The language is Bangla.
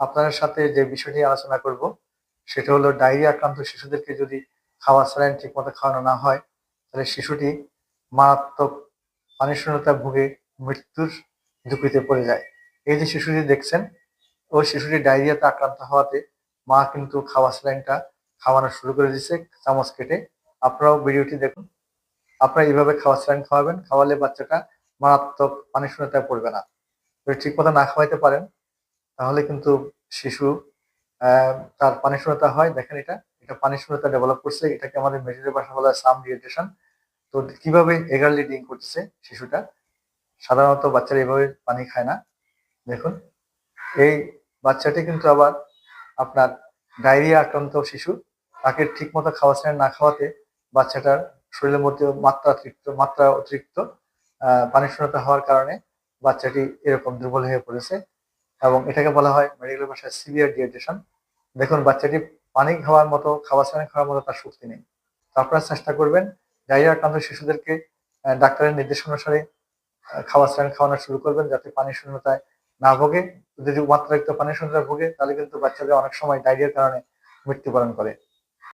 আপনাদের সাথে যে বিষয় নিয়ে আলোচনা করব, সেটা হলো ডায়রিয়া আক্রান্ত শিশুদেরকে যদি খাওয়া স্যালাইন ঠিকমতো খাওয়ানো না হয়, তাহলে শিশুটি মারাত্মক পানি শূন্যতা ভুগে মৃত্যুর ঝুঁকিতে পড়ে যায়। এই যে শিশুটি দেখছেন ওই শিশুটি ডায়রিয়াতে আক্রান্ত হওয়াতে মা কিন্তু খাওয়া স্যালাইনটা খাওয়ানো শুরু করে দিয়েছে, চামচ কেটে। আপনারাও ভিডিওটি দেখুন। আপনারা এইভাবে খাওয়া স্যালাইন খাওয়াবেন, খাওয়ালে বাচ্চাটা মারাত্মক পানি শূন্যতায় পড়বে না। ঠিক মতো না খাওয়াইতে পারেন তাহলে কিন্তু শিশু তার পানি শূন্যতা হয়। দেখেন এটা এটা পানি শূন্যতা ডেভেলপ করছে। এটাকে আমাদের মেডিকেল ভাষা বলা সাম ডিহাইড্রেশন তো কীভাবে এগারলি ড্রিঙ্ক করতেছে শিশুটা? সাধারণত বাচ্চারা এভাবে পানি খায় না। দেখুন এই বাচ্চাটি কিন্তু আবার আপনার ডায়রিয়া আক্রান্ত শিশু। তাকে ঠিক মতো খাওয়া স্নান না খাওয়াতে বাচ্চাটার শরীরের মধ্যে মাত্রা অতিরিক্ত মাত্রা অতিরিক্ত আহ, পানি শূন্যতা হওয়ার কারণে বাচ্চাটি এরকম দুর্বল হয়ে পড়েছে। এবং এটাকে বলা হয় মেডিকেল ভাষায় সিভিয়ার ডিহাইড্রেশন দেখুন, বাচ্চাটি পানি খাওয়ার মতো, খাবার সানি খাওয়ার মতো তার শক্তি নেই। তো আপনারা চেষ্টা করবেন, ডায়রিয়া আক্রান্ত শিশুদেরকে ডাক্তারের নির্দেশ অনুসারে খাবার সানি খাওয়ানো শুরু করবেন যাতে পানি শূন্যতায় না ভোগে। যদি মাত্রাতিরিক্ত পানি শূন্যতায় ভোগে, তাহলে কিন্তু বাচ্চাদের অনেক সময় ডায়রিয়ার কারণে মৃত্যুবরণ করে।